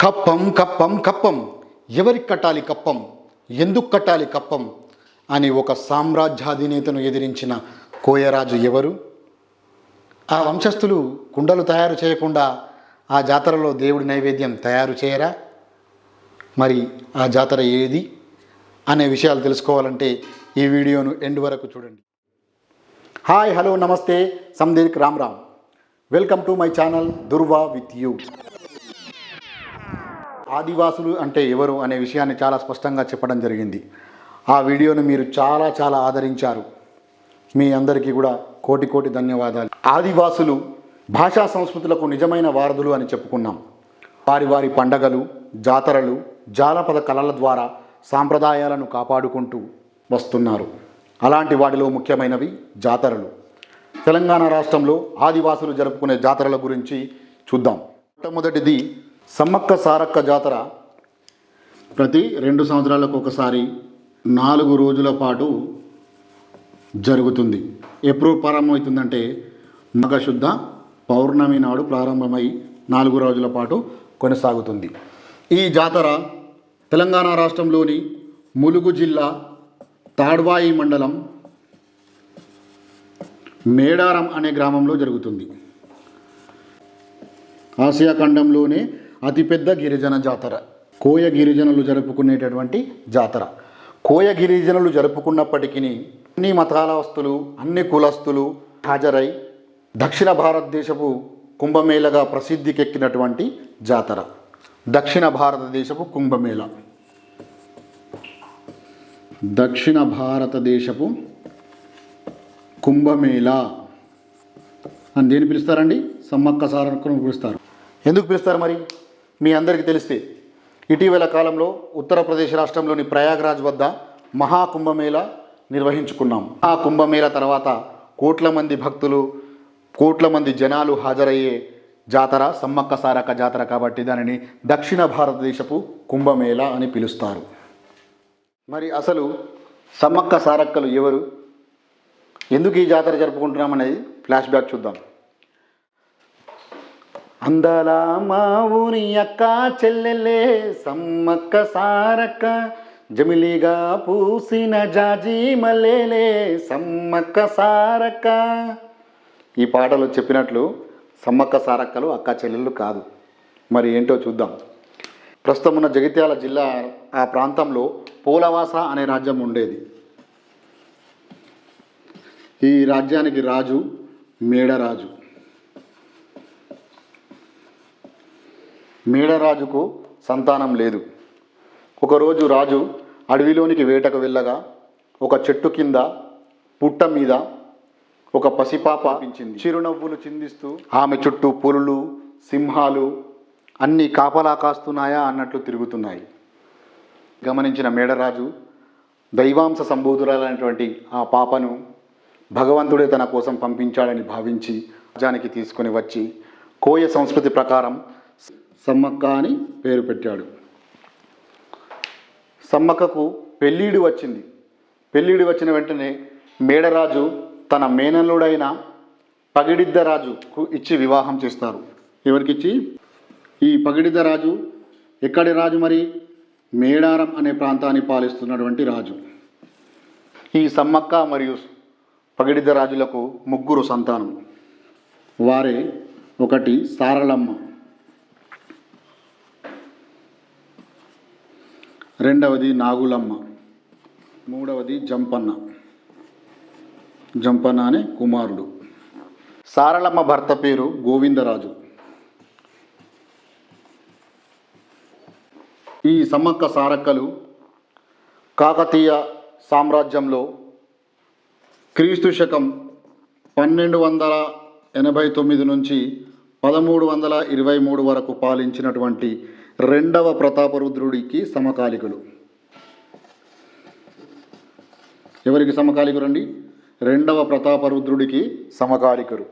కప్పం కప్పం కప్పం. ఎవరికి కట్టాలి కప్పం? ఎందుకు కట్టాలి కప్పం? అని ఒక సామ్రాజ్యాధినేతను ఎదిరించిన కోయరాజు ఎవరు? ఆ వంశస్థులు కుండలు తయారు చేయకుండా ఆ జాతరలో దేవుడి నైవేద్యం తయారు చేయరా? మరి ఆ జాతర ఏది? అనే విషయాలు తెలుసుకోవాలంటే ఈ వీడియోను ఎండ్ వరకు చూడండి. హాయ్ హలో నమస్తే. సందీర్క్ Ram Ram. Welcome to my channel దుర్వా with you. ఆదివాసులు అంటే ఎవరు అనే విషయాన్ని చాలా స్పష్టంగా చెప్పడం జరిగింది. ఆ వీడియోను మీరు చాలా చాలా ఆదరించారు. మీ అందరికీ కూడా కోటి కోటి ధన్యవాదాలు. ఆదివాసులు భాషా సంస్కృతులకు నిజమైన వారధులు అని చెప్పుకున్నాం. వారి వారి పండగలు జాతరలు జానపద కళల ద్వారా సాంప్రదాయాలను కాపాడుకుంటూ వస్తున్నారు. అలాంటి వాటిలో ముఖ్యమైనవి జాతరలు. తెలంగాణ రాష్ట్రంలో ఆదివాసులు జరుపుకునే జాతరల గురించి చూద్దాం. మొట్టమొదటిది సమ్మక్క సారక్క జాతర ప్రతి రెండు సంవత్సరాలకు ఒకసారి నాలుగు రోజుల పాటు జరుగుతుంది. ఎప్పుడు ప్రారంభమవుతుందంటే మగశుద్ధ పౌర్ణమి నాడు ప్రారంభమై నాలుగు రోజుల పాటు కొనసాగుతుంది. ఈ జాతర తెలంగాణ రాష్ట్రంలోని ములుగు జిల్లా తాడ్వాయి మండలం మేడారం అనే గ్రామంలో జరుగుతుంది. ఆసియా ఖండంలోనే అతిపెద్ద గిరిజన జాతర. కోయ గిరిజనులు జరుపుకునేటటువంటి జాతర. కోయ గిరిజనులు జరుపుకున్నప్పటికీ అన్ని మతాలస్తులు అన్ని కులస్తులు హాజరై దక్షిణ భారతదేశపు కుంభమేళగా ప్రసిద్ధికెక్కినటువంటి జాతర. దక్షిణ భారతదేశపు కుంభమేళ. దక్షిణ భారతదేశపు కుంభమేళ. అని దేని పిలుస్తారండి? సమ్మక్క సారక్కను పిలుస్తారు. ఎందుకు పిలుస్తారు మరి? మీ అందరికీ తెలిస్తే ఇటీవల కాలంలో ఉత్తరప్రదేశ్ రాష్ట్రంలోని ప్రయాగ్రాజ్ వద్ద మహాకుంభమేళ నిర్వహించుకున్నాం. ఆ కుంభమేళ తర్వాత కోట్ల మంది భక్తులు కోట్ల మంది జనాలు హాజరయ్యే జాతర సమ్మక్క సారక్క జాతర కాబట్టి దానిని దక్షిణ భారతదేశపు కుంభమేళ అని పిలుస్తారు. మరి అసలు సమ్మక్క సారక్కలు ఎవరు? ఎందుకు ఈ జాతర జరుపుకుంటున్నామనేది ఫ్లాష్ బ్యాక్ చూద్దాం. అందాల మా ఊరి అక్క చెల్లెలే సమ్మక్క సారక్క జమిలిగా పూసిన జాజి మల్లెలే సమ్మక్క సారక్క. ఈ పాటలో చెప్పినట్లు సమ్మక్క సారక్కలు అక్క చెల్లెళ్ళు కాదు. మరి ఏంటో చూద్దాం. ప్రస్తుతం ఉన్న జగిత్యాల జిల్లా ఆ ప్రాంతంలో పోలవాస అనే రాజ్యం ఉండేది. ఈ రాజ్యానికి రాజు మేడరాజు. మేడరాజుకు సంతానం లేదు. ఒకరోజు రాజు అడవిలోనికి వేటకు వెళ్ళగా ఒక చెట్టు కింద పుట్ట మీద ఒక పసిపాప చిరునవ్వులు చిందిస్తూ ఆమె చుట్టూ పులులు సింహాలు అన్నీ కాపలా కాస్తున్నాయా అన్నట్లు తిరుగుతున్నాయి. గమనించిన మేడరాజు దైవాంశ సంబోధురాలైనటువంటి ఆ పాపను భగవంతుడే తన కోసం పంపించాడని భావించి రాజ్యానికి తీసుకొని వచ్చి కోయ సంస్కృతి ప్రకారం సమ్మక్క అని పేరు పెట్టాడు. సమ్మక్కకు పెళ్ళీడు వచ్చింది. పెళ్ళీడు వచ్చిన వెంటనే మేడరాజు తన మేనల్లుడైన పగిడిద్ద రాజుకు ఇచ్చి వివాహం చేస్తారు. ఎవరికిచ్చి? ఈ పగిడిద్ద రాజు ఎక్కడి రాజు మరి? మేడారం అనే ప్రాంతాన్ని పాలిస్తున్నటువంటి రాజు. ఈ సమ్మక్క మరియు పగిడిద్ద రాజులకు ముగ్గురు సంతానం. వారే ఒకటి సారలమ్మ రెండవది నాగులమ్మ. మూడవది జంపన్న. జంపన్న అనే కుమారుడు. సారలమ్మ భర్త పేరు గోవిందరాజు. ఈ సమ్మక్క సారక్కలు కాకతీయ సామ్రాజ్యంలో క్రీస్తు శకం పన్నెండు వందల ఎనభై తొమ్మిది నుంచి పదమూడు వందల ఇరవై మూడు వరకు పాలించినటువంటి రెండవ ప్రతాపరుద్రుడికి సమకాలికులు. ఎవరికి సమకాలికులు అండి? రెండవ ప్రతాపరుద్రుడికి సమకాలికులు.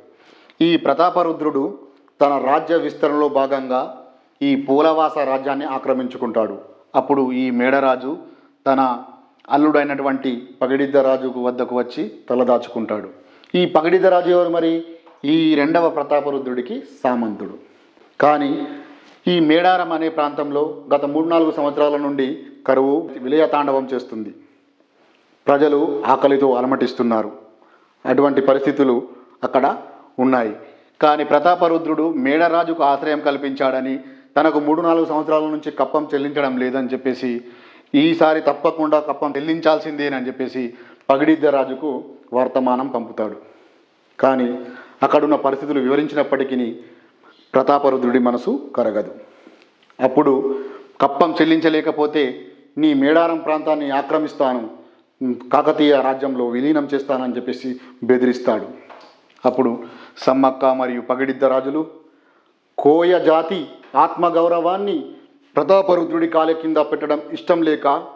ఈ ప్రతాపరుద్రుడు తన రాజ్య విస్తరణలో భాగంగా ఈ పూలవాస రాజ్యాన్ని ఆక్రమించుకుంటాడు. అప్పుడు ఈ మేడరాజు తన అల్లుడైనటువంటి పగిడిద్ద రాజుకు వద్దకు వచ్చి తలదాచుకుంటాడు. ఈ పగిడిద్ద రాజు ఎవరు మరి? ఈ రెండవ ప్రతాపరుద్రుడికి సామంతుడు. కానీ ఈ మేడారం అనే ప్రాంతంలో గత మూడు నాలుగు సంవత్సరాల నుండి కరువు విలయ తాండవం చేస్తుంది. ప్రజలు ఆకలితో అలమటిస్తున్నారు. అటువంటి పరిస్థితులు అక్కడ ఉన్నాయి. కానీ ప్రతాపరుద్రుడు మేడరాజుకు ఆశ్రయం కల్పించాడని తనకు మూడు నాలుగు సంవత్సరాల నుంచి కప్పం చెల్లించడం లేదని చెప్పేసి ఈసారి తప్పకుండా కప్పం చెల్లించాల్సిందేనని చెప్పేసి పగిడిద్ద రాజుకు వర్తమానం పంపుతాడు. కానీ అక్కడున్న పరిస్థితులు వివరించినప్పటికీ ప్రతాపరుద్రుడి మనసు కరగదు. అప్పుడు కప్పం చెల్లించలేకపోతే నీ మేడారం ప్రాంతాన్ని ఆక్రమిస్తాను కాకతీయ రాజ్యంలో విలీనం చేస్తానని చెప్పేసి బెదిరిస్తాడు. అప్పుడు సమ్మక్క మరియు పగిడిద్ద రాజులు కోయ జాతి ఆత్మగౌరవాన్ని ప్రతాపరుద్రుడి కాలే కింద పెట్టడం ఇష్టం లేక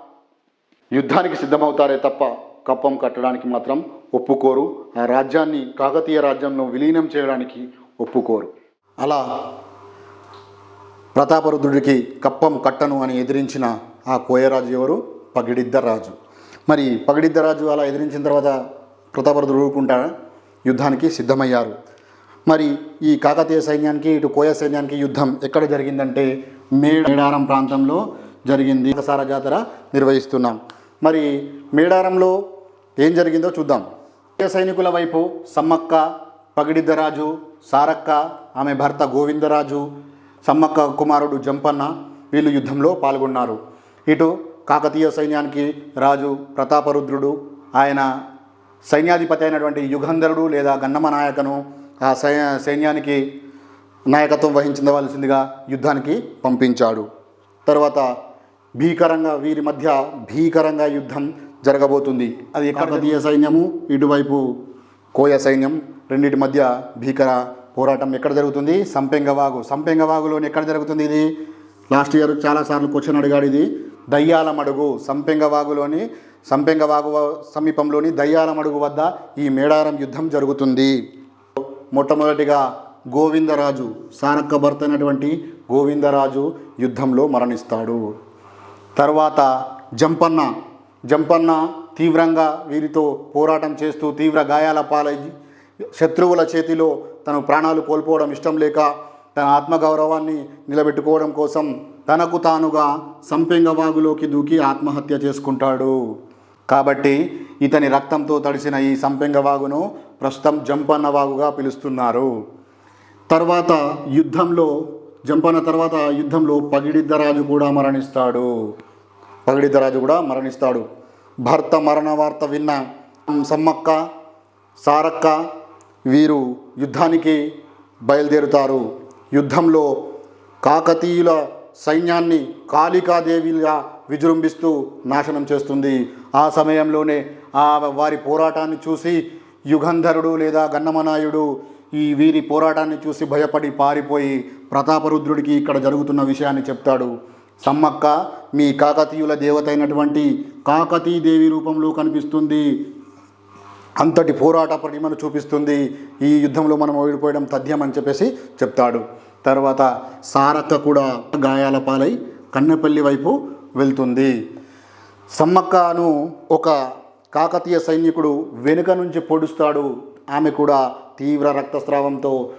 యుద్ధానికి సిద్ధమవుతారే తప్ప కప్పం కట్టడానికి మాత్రం ఒప్పుకోరు. ఆ రాజ్యాన్ని కాకతీయ రాజ్యంలో విలీనం చేయడానికి ఒప్పుకోరు. అలా ప్రతాపరుద్రుడికి కప్పం కట్టను అని ఎదిరించిన ఆ కోయరాజు ఎవరు? పగిడిద్ద రాజు మరి పగిడిద్ద రాజు అలా ఎదిరించిన తర్వాత ప్రతాపరుద్రుడు ఊరుకుంటాడా? యుద్ధానికి సిద్ధమయ్యారు. మరి ఈ కాకతీయ సైన్యానికి ఇటు కోయ సైన్యానికి యుద్ధం ఎక్కడ జరిగిందంటే మేడారం ప్రాంతంలో జరిగింది. ఒకసారి జాతర నిర్వహిస్తున్నాం. మరి మేడారంలో ఏం జరిగిందో చూద్దాం. కోయ సైనికుల వైపు సమ్మక్క పగిడిద్దరాజు సారక్క ఆమె భర్త గోవిందరాజు సమ్మక్క కుమారుడు జంపన్న వీళ్ళు యుద్ధంలో పాల్గొన్నారు. ఇటు కాకతీయ సైన్యానికి రాజు ప్రతాపరుద్రుడు ఆయన సైన్యాధిపతి అయినటువంటి యుగంధరుడు లేదా గన్నమ నాయకను ఆ సై సైన్యానికి నాయకత్వం వహించవలసిందిగా యుద్ధానికి పంపించాడు. తర్వాత భీకరంగా వీరి మధ్య భీకరంగా యుద్ధం జరగబోతుంది. అది కాకతీయ సైన్యము ఇటువైపు కోయ సైన్యం రెండింటి మధ్య భీకర పోరాటం ఎక్కడ జరుగుతుంది? సంపెంగవాగు. సంపెంగవాగులోని ఎక్కడ జరుగుతుంది ఇది? లాస్ట్ ఇయర్ చాలాసార్లు క్వశ్చన్ అడిగాడు ఇది. దయ్యాలమడుగు సంపెంగవాగులోని సంపెంగవాగు సమీపంలోని దయ్యాలమడుగు వద్ద ఈ మేడారం యుద్ధం జరుగుతుంది. మొట్టమొదటిగా గోవిందరాజు సారక్క భర్త అయినటువంటి గోవిందరాజు యుద్ధంలో మరణిస్తాడు. తర్వాత జంపన్న. జంపన్న తీవ్రంగా వీరితో పోరాటం చేస్తూ తీవ్ర గాయాల పాలై శత్రువుల చేతిలో తను ప్రాణాలు కోల్పోవడం ఇష్టం లేక తన ఆత్మగౌరవాన్ని నిలబెట్టుకోవడం కోసం తనకు తానుగా సంపెంగ వాగులోకి దూకి ఆత్మహత్య చేసుకుంటాడు. కాబట్టి ఇతని రక్తంతో తడిసిన ఈ సంపెంగ వాగును ప్రస్తుతం జంపన్న వాగుగా పిలుస్తున్నారు. తర్వాత యుద్ధంలో జంపన్న తర్వాత యుద్ధంలో పగిడిద్దరాజు కూడా మరణిస్తాడు. పగిడిద్దరాజు కూడా మరణిస్తాడు. భర్త మరణ వార్త విన్న సమ్మక్క సారక్క వీరు యుద్ధానికి బయలుదేరుతారు. యుద్ధంలో కాకతీయుల సైన్యాన్ని కాళికాదేవిగా విజృంభిస్తూ నాశనం చేస్తుంది. ఆ సమయంలోనే ఆ వారి పోరాటాన్ని చూసి యుగంధరుడు లేదా గన్నమనాయుడు ఈ వీరి పోరాటాన్ని చూసి భయపడి పారిపోయి ప్రతాపరుద్రుడికి ఇక్కడ జరుగుతున్న విషయాన్ని చెప్తాడు. సమ్మక్క మీ కాకతీయుల దేవత అయినటువంటి కాకతీదేవి రూపంలో కనిపిస్తుంది. అంతటి పోరాట పటిమను చూపిస్తుంది ఈ యుద్ధంలో మనం ఓడిపోయడం తథ్యం అని చెప్పేసి చెప్తాడు. తర్వాత సారక్క కూడా గాయాల పాలై కన్నెపల్లి వైపు వెళ్తుంది. సమ్మక్కను ఒక కాకతీయ సైనికుడు వెనుక నుంచి పొడుస్తాడు. ఆమె కూడా తీవ్ర రక్తస్రావంతో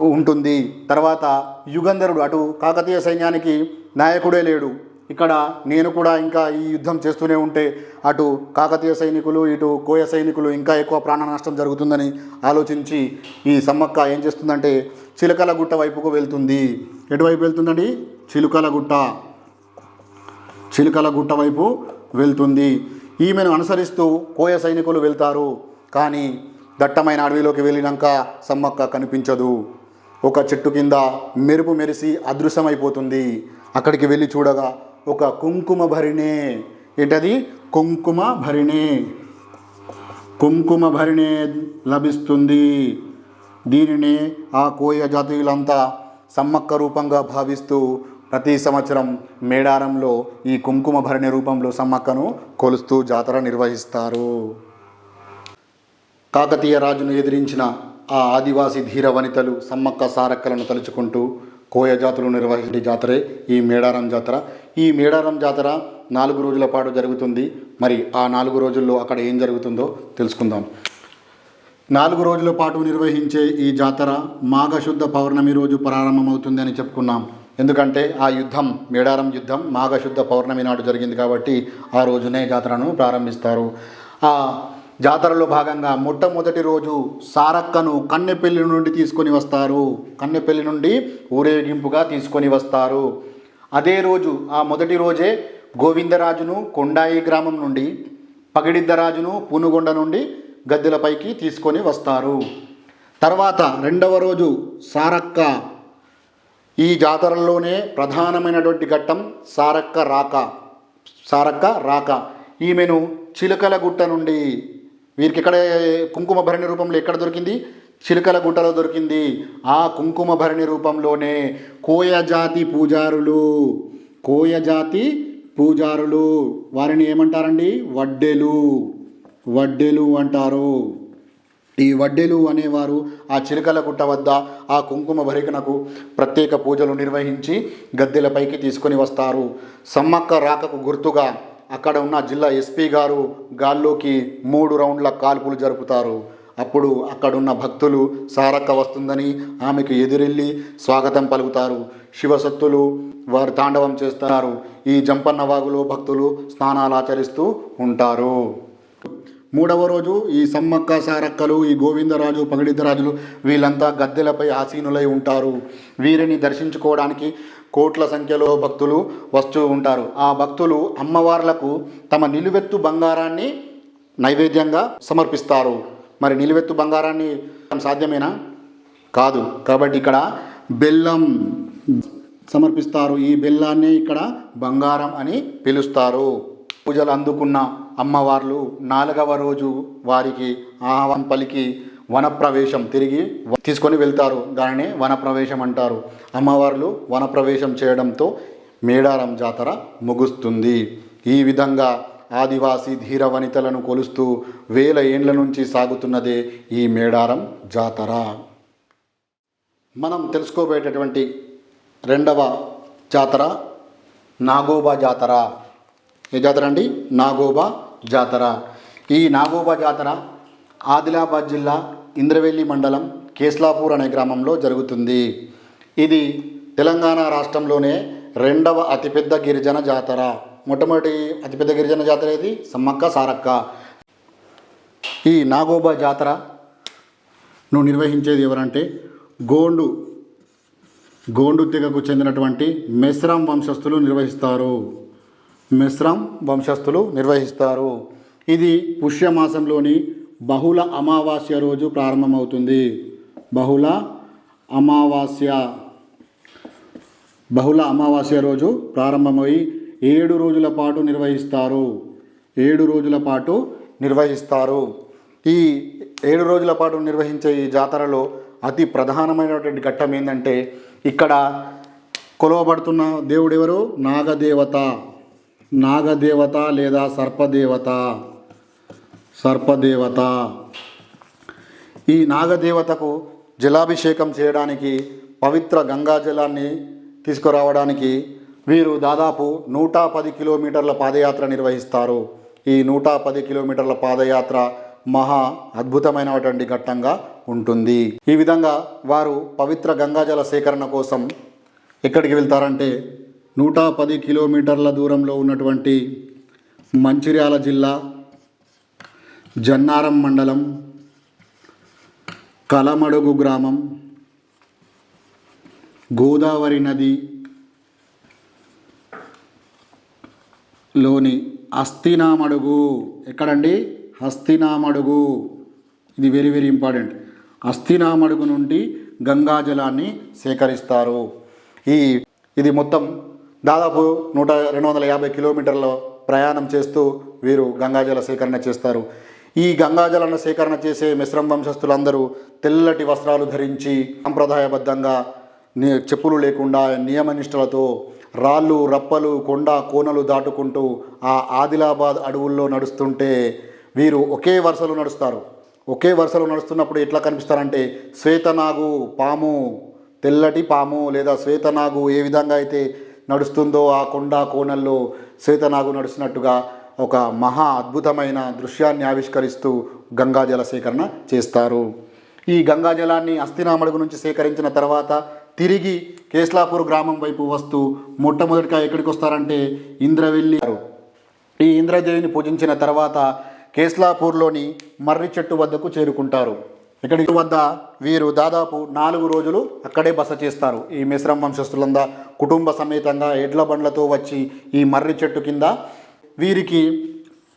ఉంటుంది. తర్వాత యుగంధరుడు అటు కాకతీయ సైన్యానికి నాయకుడే లేడు. ఇక్కడ నేను కూడా ఇంకా ఈ యుద్ధం చేస్తూనే ఉంటే అటు కాకతీయ సైనికులు ఇటు కోయ సైనికులు ఇంకా ఎక్కువ ప్రాణ నష్టం జరుగుతుందని ఆలోచించి ఈ సమ్మక్క ఏం చేస్తుందంటే చిలకల గుట్ట వైపుకు వెళ్తుంది. ఎటువైపు వెళ్తుందండి? చిలుకల గుట్ట. చిలుకల గుట్ట వైపు వెళ్తుంది. ఈమెను అనుసరిస్తూ కోయ సైనికులు వెళ్తారు. కానీ దట్టమైన అడవిలోకి వెళ్ళినాక సమ్మక్క కనిపించదు. ఒక చెట్టు కింద మెరుపు మెరిసి అదృశ్యమైపోతుంది. అక్కడికి వెళ్ళి చూడగా ఒక కుంకుమ భరిణే. ఏంటది? కుంకుమ భరిణే. కుంకుమ భరిణే లభిస్తుంది. దీనిని ఆ కోయ జాతీయులంతా సమ్మక్క రూపంగా భావిస్తూ ప్రతి సంవత్సరం మేడారంలో ఈ కుంకుమ భరణి రూపంలో సమ్మక్కను కొలుస్తూ జాతర నిర్వహిస్తారు. కాకతీయ రాజును ఎదిరించిన ఆ ఆదివాసీ ధీర వనితలు సమ్మక్క సారక్కలను తలుచుకుంటూ కోయ జాతులు నిర్వహించే జాతరే ఈ మేడారం జాతర. ఈ మేడారం జాతర నాలుగు రోజుల పాటు జరుగుతుంది. మరి ఆ నాలుగు రోజుల్లో అక్కడ ఏం జరుగుతుందో తెలుసుకుందాం. నాలుగు రోజుల పాటు నిర్వహించే ఈ జాతర మాఘశుద్ధ పౌర్ణమి రోజు ప్రారంభమవుతుంది అని చెప్పుకున్నాం. ఎందుకంటే ఆ యుద్ధం మేడారం యుద్ధం మాఘశుద్ధ పౌర్ణమి నాడు జరిగింది కాబట్టి ఆ రోజునే జాతరను ప్రారంభిస్తారు. ఆ జాతరలో భాగంగా మొట్టమొదటి రోజు సారక్కను కన్నెపల్లి నుండి తీసుకొని వస్తారు. కన్నెపల్లి నుండి ఊరేగింపుగా తీసుకొని వస్తారు. అదే రోజు ఆ మొదటి రోజే గోవిందరాజును కొండాయి గ్రామం నుండి పగిడిద్దరాజును పూనుగొండ నుండి గద్దెలపైకి తీసుకొని వస్తారు. తర్వాత రెండవ రోజు సారక్క. ఈ జాతరలోనే ప్రధానమైనటువంటి ఘట్టం సారక్క రాక. సారక్క రాక. ఈమెను చిలకల గుట్ట నుండి వీరికి ఎక్కడ కుంకుమ భరణి రూపంలో ఎక్కడ దొరికింది? చిలుకల గుట్టలో దొరికింది. ఆ కుంకుమ భరణి రూపంలోనే కోయ జాతి పూజారులు కోయ జాతి పూజారులు. వారిని ఏమంటారండి? వడ్డెలు. వడ్డెలు అంటారు. ఈ వడ్డెలు అనేవారు ఆ చిలుకల గుట్ట వద్ద ఆ కుంకుమ భరికనకు ప్రత్యేక పూజలు నిర్వహించి గద్దెలపైకి తీసుకొని వస్తారు. సమ్మక్క రాకకు గుర్తుగా అక్కడ ఉన్న జిల్లా ఎస్పీ గారు గాల్లోకి మూడు రౌండ్ల కాల్పులు జరుపుతారు. అప్పుడు అక్కడున్న భక్తులు సారక్క వస్తుందని ఆమెకు ఎదురెళ్ళి స్వాగతం పలుకుతారు. శివశక్తులు వారు తాండవం చేస్తారు. ఈ జంపన్న వాగులో భక్తులు స్నానాలు ఆచరిస్తూ ఉంటారు. మూడవ రోజు ఈ సమ్మక్క సారక్కలు ఈ గోవిందరాజు పగడిద్దరాజులు వీళ్ళంతా గద్దెలపై ఆసీనులై ఉంటారు. వీరిని దర్శించుకోవడానికి కోట్ల సంఖ్యలో భక్తులు వస్తూ ఉంటారు. ఆ భక్తులు అమ్మవార్లకు తమ నిలువెత్తు బంగారాన్ని నైవేద్యంగా సమర్పిస్తారు. మరి నిలువెత్తు బంగారాన్ని సాధ్యమేనా? కాదు. కాబట్టి ఇక్కడ బెల్లం సమర్పిస్తారు. ఈ బెల్లాన్ని ఇక్కడ బంగారం అని పిలుస్తారు. పూజలు అందుకున్న అమ్మవార్లు నాలుగవ రోజు వారికి ఆహ్వానం పలికి వనప్రవేశం తిరిగి తీసుకొని వెళ్తారు. దానిని వనప్రవేశం అంటారు. అమ్మవార్లు వనప్రవేశం చేయడంతో మేడారం జాతర ముగుస్తుంది. ఈ విధంగా ఆదివాసీ ధీర వనితలను కొలుస్తూ వేల ఏండ్ల నుంచి సాగుతున్నదే ఈ మేడారం జాతర. మనం తెలుసుకోబోయేటటువంటి రెండవ జాతర నాగోబా జాతర. ఏ జాతర అండి? నాగోబా జాతర. ఈ నాగోబా జాతర ఆదిలాబాద్ జిల్లా ఇంద్రవెల్లి మండలం కేస్లాపూర్ అనే గ్రామంలో జరుగుతుంది. ఇది తెలంగాణ రాష్ట్రంలోనే రెండవ అతిపెద్ద గిరిజన జాతర. మొట్టమొదటి అతిపెద్ద గిరిజన జాతర ఏది? సమ్మక్క సారక్క. ఈ నాగోబా జాతర నువ్వు నిర్వహించేది ఎవరంటే గోండు గోండు తెగకు చెందినటువంటి మెస్రాం వంశస్థులు నిర్వహిస్తారు. మెస్రాం వంశస్థులు నిర్వహిస్తారు. ఇది పుష్యమాసంలోని బహుళ అమావాస్య రోజు ప్రారంభమవుతుంది. బహుళ అమావాస్య బహుళ అమావాస్య రోజు ప్రారంభమై ఏడు రోజుల పాటు నిర్వహిస్తారు. ఏడు రోజుల పాటు నిర్వహిస్తారు. ఈ ఏడు రోజుల పాటు నిర్వహించే ఈ జాతరలో అతి ప్రధానమైనటువంటి ఘట్టం ఏంటంటే ఇక్కడ కొలవబడుతున్న దేవుడెవరు? నాగదేవత. నాగదేవత లేదా సర్పదేవత. సర్పదేవత. ఈ నాగదేవతకు జలాభిషేకం చేయడానికి పవిత్ర గంగా జలాన్ని తీసుకురావడానికి వీరు దాదాపు నూట పది కిలోమీటర్ల పాదయాత్ర నిర్వహిస్తారు. ఈ నూట పది కిలోమీటర్ల పాదయాత్ర మహా అద్భుతమైనటువంటి ఘట్టంగా ఉంటుంది. ఈ విధంగా వారు పవిత్ర గంగాజల సేకరణ కోసం ఎక్కడికి వెళ్తారంటే నూట పది కిలోమీటర్ల దూరంలో ఉన్నటువంటి మంచిర్యాల జిల్లా జన్నారం మండలం కలమడుగు గ్రామం గోదావరి నది లోని హస్తినామడుగు. ఎక్కడండి? హస్తినామడుగు. ఇది వెరీ వెరీ ఇంపార్టెంట్ హస్తినామడుగు నుండి గంగాజలాన్ని సేకరిస్తారు. ఈ ఇది మొత్తం దాదాపు నూట రెండు వందల యాభై కిలోమీటర్ల ప్రయాణం చేస్తూ వీరు గంగాజల సేకరణ చేస్తారు. ఈ గంగాజలాన్ని సేకరణ చేసే మిశ్రమ వంశస్థులందరూ తెల్లటి వస్త్రాలు ధరించి సాంప్రదాయబద్ధంగా చెప్పులు లేకుండా నియమనిష్టలతో రాళ్ళు రప్పలు కొండ కోనలు దాటుకుంటూ ఆ ఆదిలాబాద్ అడవుల్లో నడుస్తుంటే వీరు ఒకే వరుసలో నడుస్తారు. ఒకే వరుసలో నడుస్తున్నప్పుడు ఎట్లా కనిపిస్తారంటే శ్వేతనాగు పాము తెల్లటి పాము లేదా శ్వేతనాగు ఏ విధంగా అయితే నడుస్తుందో ఆ కొండ కోనల్లో శ్వేతనాగు నడుస్తున్నట్టుగా ఒక మహా అద్భుతమైన దృశ్యాన్ని ఆవిష్కరిస్తూ గంగాజల సేకరణ చేస్తారు. ఈ గంగాజలాన్ని అస్థినామడుగు నుంచి సేకరించిన తర్వాత తిరిగి కేస్లాపూర్ గ్రామం వైపు వస్తూ మొట్టమొదటిగా ఎక్కడికి వస్తారంటే ఇంద్రవెల్లి ఈ ఇంద్రదేవిని పూజించిన తర్వాత కేస్లాపూర్లోని మర్రి చెట్టు వద్దకు చేరుకుంటారు. ఇక్కడి వద్ద వీరు దాదాపు నాలుగు రోజులు అక్కడే బస చేస్తారు. ఈ మిశ్రమ వంశస్థులందా కుటుంబ సమేతంగా ఎడ్ల బండ్లతో వచ్చి ఈ మర్రి చెట్టు కింద వీరికి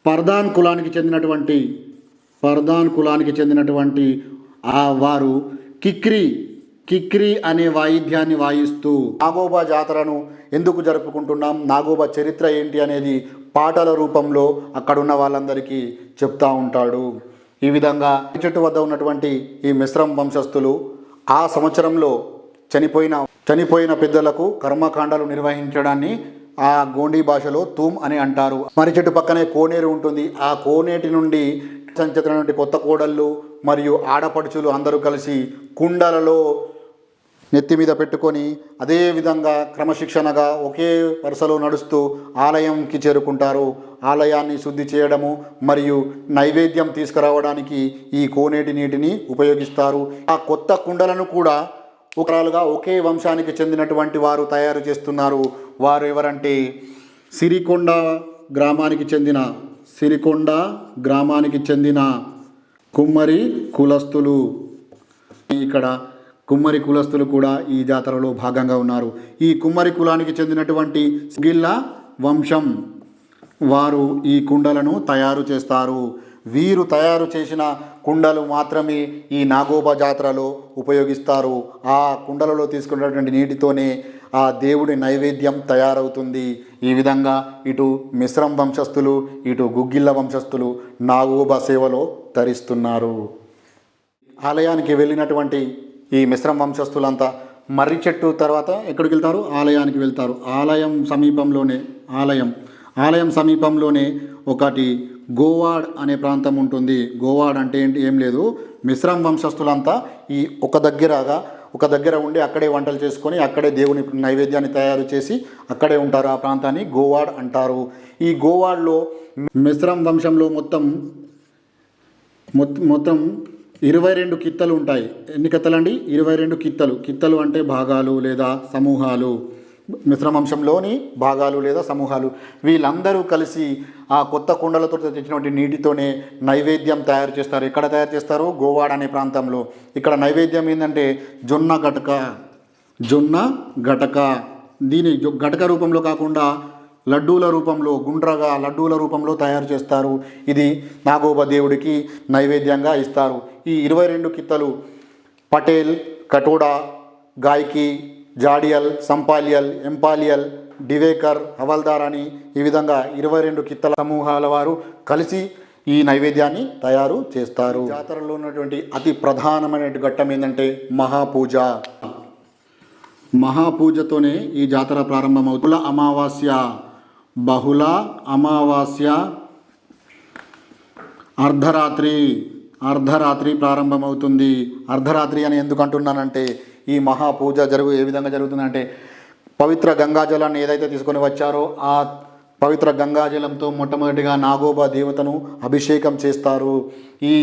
పర్దాన్ కులానికి చెందినటువంటి పర్దాన్ కులానికి చెందినటువంటి ఆ వారు కిక్రి కిక్రి అనే వాయిద్యాన్ని వాయిస్తూ నాగోబా జాతరను ఎందుకు జరుపుకుంటున్నాం నాగోబా చరిత్ర ఏంటి అనేది పాటల రూపంలో అక్కడున్న వాళ్ళందరికీ చెప్తా ఉంటాడు. ఈ విధంగా చెట్టు వద్ద ఉన్నటువంటి ఈ మిశ్రమ వంశస్థులు ఆ సంవత్సరంలో చనిపోయిన చనిపోయిన పెద్దలకు కర్మకాండాలు నిర్వహించడాన్ని ఆ గోండీ భాషలో తూమ్ అని అంటారు. మరి చెట్టు పక్కనే కోనేరు ఉంటుంది. ఆ కోనేటి నుండి నుండి కొత్త కోడళ్ళు మరియు ఆడపడుచులు అందరూ కలిసి కుండలలో నెత్తి మీద పెట్టుకొని అదే విధంగా క్రమశిక్షణగా ఒకే వరుసలో నడుస్తూ ఆలయంకి చేరుకుంటారు. ఆలయాన్ని శుద్ధి చేయడము మరియు నైవేద్యం తీసుకురావడానికి ఈ కోనేటి నీటిని ఉపయోగిస్తారు. ఆ కొత్త కుండలను కూడా ఒకరాలుగా ఒకే వంశానికి చెందినటువంటి వారు తయారు చేస్తున్నారు. వారు ఎవరంటే సిరికొండ గ్రామానికి చెందిన సిరికొండ గ్రామానికి చెందిన కుమ్మరి కులస్తులు. ఇక్కడ కుమ్మరి కులస్తులు కూడా ఈ జాతరలో భాగంగా ఉన్నారు. ఈ కుమ్మరి కులానికి చెందినటువంటి గిల్ల వంశం వారు ఈ కుండలను తయారు చేస్తారు. వీరు తయారు చేసిన కుండలు మాత్రమే ఈ నాగోబా జాతరలో ఉపయోగిస్తారు. ఆ కుండలలో తీసుకున్నటువంటి నీటితోనే ఆ దేవుడి నైవేద్యం తయారవుతుంది. ఈ విధంగా ఇటు మిశ్రం వంశస్థులు ఇటు గుగ్గిళ్ళ వంశస్థులు నాగోబా సేవలో తరిస్తున్నారు. ఆలయానికి వెళ్ళినటువంటి ఈ మిశ్రమ వంశస్థులంతా మర్రి చెట్టు తర్వాత ఎక్కడికి వెళ్తారు? ఆలయానికి వెళ్తారు. ఆలయం సమీపంలోనే ఆలయం ఆలయం సమీపంలోనే ఒకటి గోవాడ్ అనే ప్రాంతం ఉంటుంది. గోవాడ్ అంటే ఏంటి? ఏం లేదు. మిశ్రమ వంశస్థులంతా ఈ ఒక దగ్గరగా ఒక దగ్గర ఉండి అక్కడే వంటలు చేసుకొని అక్కడే దేవుని నైవేద్యాన్ని తయారు చేసి అక్కడే ఉంటారు. ఆ ప్రాంతాన్ని గోవాడ్ అంటారు. ఈ గోవాడ్లో మిశ్రమ వంశంలో మొత్తం మొత్తం మొత్తం ఇరవై రెండు కిత్తలు ఉంటాయి. ఎన్ని కిత్తలండి? ఇరవై రెండు కిత్తలు. కిత్తలు అంటే భాగాలు లేదా సమూహాలు. మిశ్రమంశంలోని భాగాలు లేదా సమూహాలు. వీళ్ళందరూ కలిసి ఆ కొత్త కుండలతో తెచ్చినటువంటి నీటితోనే నైవేద్యం తయారు చేస్తారు. ఎక్కడ తయారు చేస్తారు? గోవాడ అనే ప్రాంతంలో. ఇక్కడ నైవేద్యం ఏంటంటే జొన్న గటక జొన్న గటక దీని గటక రూపంలో కాకుండా లడ్డూల రూపంలో గుండ్రగా లడ్డూల రూపంలో తయారు చేస్తారు. ఇది నాగోబ దేవుడికి నైవేద్యంగా ఇస్తారు. ఈ ఇరవై రెండు కిత్తలు పటేల్ కటోడా గాయకి జాడియల్ సంపాలియల్ ఎంపాలియల్ డివేకర్ హవల్దార్ అని ఈ విధంగా ఇరవై రెండు కిత్తల సమూహాల వారు కలిసి ఈ నైవేద్యాన్ని తయారు చేస్తారు. జాతరలో ఉన్నటువంటి అతి ప్రధానమైన ఘట్టం ఏంటంటే మహాపూజ. మహాపూజతోనే ఈ జాతర ప్రారంభమవుతుల అమావాస్య బహుళ అమావాస్య అర్ధరాత్రి అర్ధరాత్రి ప్రారంభమవుతుంది. అర్ధరాత్రి అని ఎందుకు అంటున్నానంటే ఈ మహాపూజ జరుగు ఏ విధంగా జరుగుతుందంటే పవిత్ర గంగాజలాన్ని ఏదైతే తీసుకొని వచ్చారో ఆ పవిత్ర గంగాజలంతో మొట్టమొదటిగా నాగోబా దేవతను అభిషేకం చేస్తారు. ఈ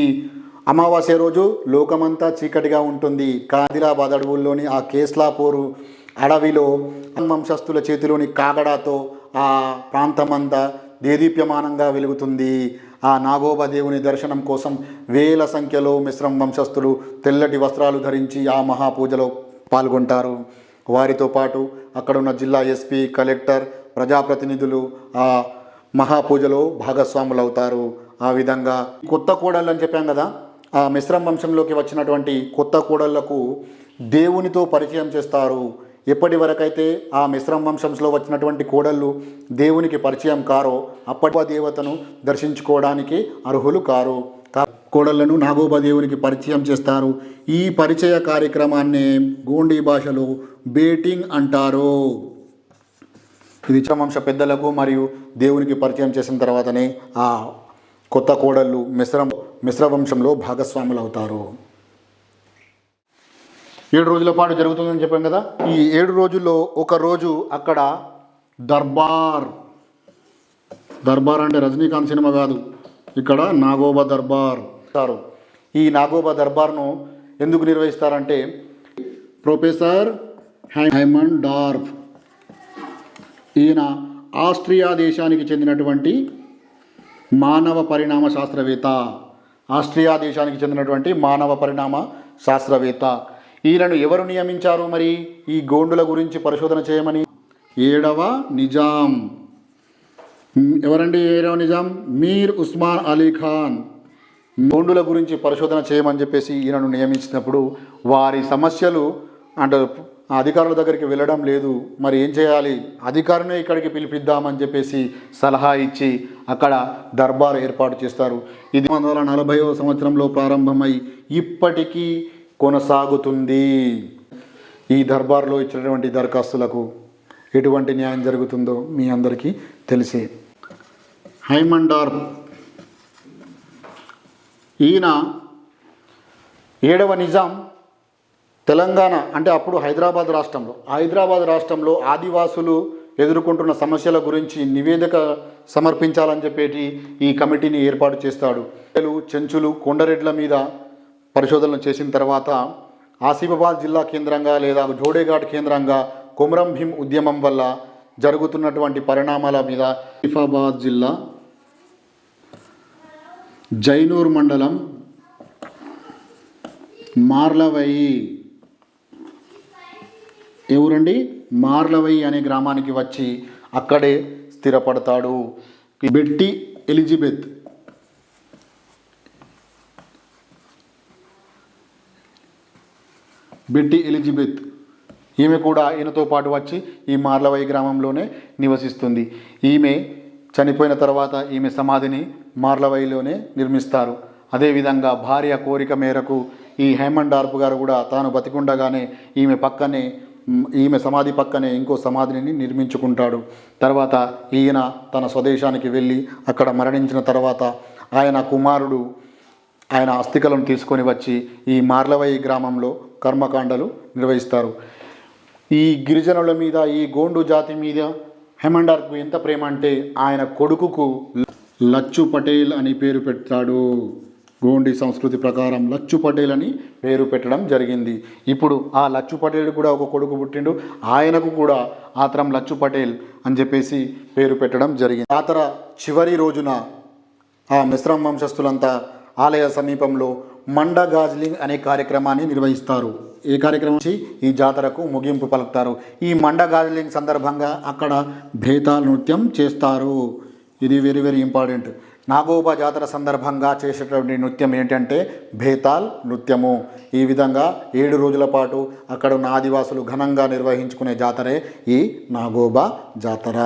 అమావాస్య రోజు లోకమంతా చీకటిగా ఉంటుంది. కాదిలాబాద్ అడవుల్లోని ఆ కేస్లాపూరు అడవిలో వంశస్థుల చేతిలోని కాగడాతో ఆ ప్రాంతమంతా దేదీప్యమానంగా వెలుగుతుంది. ఆ నాగోబ దేవుని దర్శనం కోసం వేల సంఖ్యలో మిశ్రమ వంశస్థులు తెల్లటి వస్త్రాలు ధరించి ఆ మహాపూజలో పాల్గొంటారు. వారితో పాటు అక్కడున్న జిల్లా ఎస్పీ కలెక్టర్ ప్రజాప్రతినిధులు ఆ మహాపూజలో భాగస్వాములవుతారు. ఆ విధంగా కొత్త కోడళ్ళు అని చెప్పాం కదా ఆ మిశ్రమ వంశంలోకి వచ్చినటువంటి కొత్త కోడళ్ళకు దేవునితో పరిచయం చేస్తారు. ఎప్పటి వరకైతే ఆ మిశ్రమ వంశంలో వచ్చినటువంటి కోడళ్ళు దేవునికి పరిచయం కారో అప్పటి దేవతను దర్శించుకోవడానికి అర్హులు కారు. కోడళ్ళను నాగోబా దేవునికి పరిచయం చేస్తారు. ఈ పరిచయ కార్యక్రమాన్ని గోండీ భాషలో బేటింగ్ అంటారు. ఇది వంశ పెద్దలకు మరియు దేవునికి పరిచయం చేసిన తర్వాతనే ఆ కొత్త కోడళ్ళు మిశ్ర మిశ్ర వంశంలో భాగస్వాములు అవుతారు ఏడు రోజుల పాటు జరుగుతుందని చెప్పాం కదా? ఈ ఏడు రోజుల్లో ఒక రోజు అక్కడ దర్బార్. దర్బార్ అంటే రజనీకాంత్ సినిమా కాదు. ఇక్కడ నాగోబా దర్బార్ అంటారు ఈ నాగోబా దర్బార్ను ఎందుకు నిర్వహిస్తారంటే ప్రొఫెసర్ హైమన్ డార్ఫ్ ఈయన ఆస్ట్రియా దేశానికి చెందినటువంటి మానవ పరిణామ శాస్త్రవేత్త. ఆస్ట్రియా దేశానికి చెందినటువంటి మానవ పరిణామ శాస్త్రవేత్త. ఈయనను ఎవరు నియమించారు మరి? ఈ గోండుల గురించి పరిశోధన చేయమని. ఏడవ నిజాం. ఎవరండి ఏడవ నిజాం? మీర్ ఉస్మాన్ అలీ ఖాన్. గోండుల గురించి పరిశోధన చేయమని చెప్పేసి ఈయనను నియమించినప్పుడు వారి సమస్యలు అంటే అధికారుల దగ్గరికి వెళ్ళడం లేదు. మరి ఏం చేయాలి? అధికారిని ఇక్కడికి పిలిపిద్దామని చెప్పేసి సలహా ఇచ్చి అక్కడ దర్బార్ ఏర్పాటు చేస్తారు. ఇది పంతొమ్మిది వందల నలభైవ సంవత్సరంలో ప్రారంభమై ఇప్పటికీ కొనసాగుతుంది. ఈ దర్బార్లో ఇచ్చినటువంటి దరఖాస్తులకు ఎటువంటి న్యాయం జరుగుతుందో మీ అందరికీ తెలిసే. హైమండార్ ఈయన ఏడవ నిజాం తెలంగాణ అంటే అప్పుడు హైదరాబాద్ రాష్ట్రంలో. హైదరాబాద్ రాష్ట్రంలో ఆదివాసులు ఎదుర్కొంటున్న సమస్యల గురించి నివేదిక సమర్పించాలని చెప్పేటి ఈ కమిటీని ఏర్పాటు చేస్తాడు. చెంచులు కొండరెడ్ల మీద పరిశోధనలు చేసిన తర్వాత ఆసిఫాబాద్ జిల్లా కేంద్రంగా లేదా జోడేఘాట్ కేంద్రంగా కొమరం భీం ఉద్యమం వల్ల జరుగుతున్నటువంటి పరిణామాల మీద ఆసిఫాబాద్ జిల్లా జైనూర్ మండలం మార్లవయి ఎవరండి మార్లవయి అనే గ్రామానికి వచ్చి అక్కడే స్థిరపడతాడు. బెట్టి ఎలిజబెత్ బెట్టి ఎలిజబెత్. ఈమె కూడా ఈయనతో పాటు వచ్చి ఈ మార్లవయి గ్రామంలోనే నివసిస్తుంది. ఈమె చనిపోయిన తర్వాత ఈమె సమాధిని మార్లవయిలోనే నిర్మిస్తారు. అదేవిధంగా భార్య కోరిక మేరకు ఈ హేమండ్ డార్ప్ గారు కూడా తాను బతికుండగానే ఈమె పక్కనే ఈమె సమాధి పక్కనే ఇంకో సమాధిని నిర్మించుకుంటాడు. తర్వాత ఈయన తన స్వదేశానికి వెళ్ళి అక్కడ మరణించిన తర్వాత ఆయన కుమారుడు ఆయన అస్థికలను తీసుకొని వచ్చి ఈ మార్లవయి గ్రామంలో కర్మకాండలు నిర్వహిస్తారు. ఈ గిరిజనుల మీద ఈ గోండు జాతి మీద హెమండార్కు ఎంత ప్రేమ అంటే ఆయన కొడుకుకు లచ్చు పటేల్ అని పేరు పెట్టాడు. గోండి సంస్కృతి ప్రకారం లచ్చు పటేల్ అని పేరు పెట్టడం జరిగింది. ఇప్పుడు ఆ లచ్చు పటేల్ కూడా ఒక కొడుకు పుట్టిండు. ఆయనకు కూడా ఆత్రం లచ్చు పటేల్ అని చెప్పేసి పేరు పెట్టడం జరిగింది. ఆతర చివరి రోజున ఆ మిశ్రమ వంశస్థులంతా ఆలయ సమీపంలో మండ గాజ్లింగ్ అనే కార్యక్రమాన్ని నిర్వహిస్తారు. ఈ కార్యక్రమం నుంచి? ఈ జాతరకు ముగింపు పలుకుతారు. ఈ మండ గాజ్లింగ్ సందర్భంగా అక్కడ భేతాల నృత్యం చేస్తారు. ఇది వెరీ వెరీ ఇంపార్టెంట్ నాగోబా జాతర సందర్భంగా చేసేటువంటి నృత్యం ఏంటంటే భేతాల్ నృత్యము. ఈ విధంగా ఏడు రోజుల పాటు అక్కడ ఉన్న ఆదివాసులు ఘనంగా నిర్వహించుకునే జాతరే ఈ నాగోబా జాతర.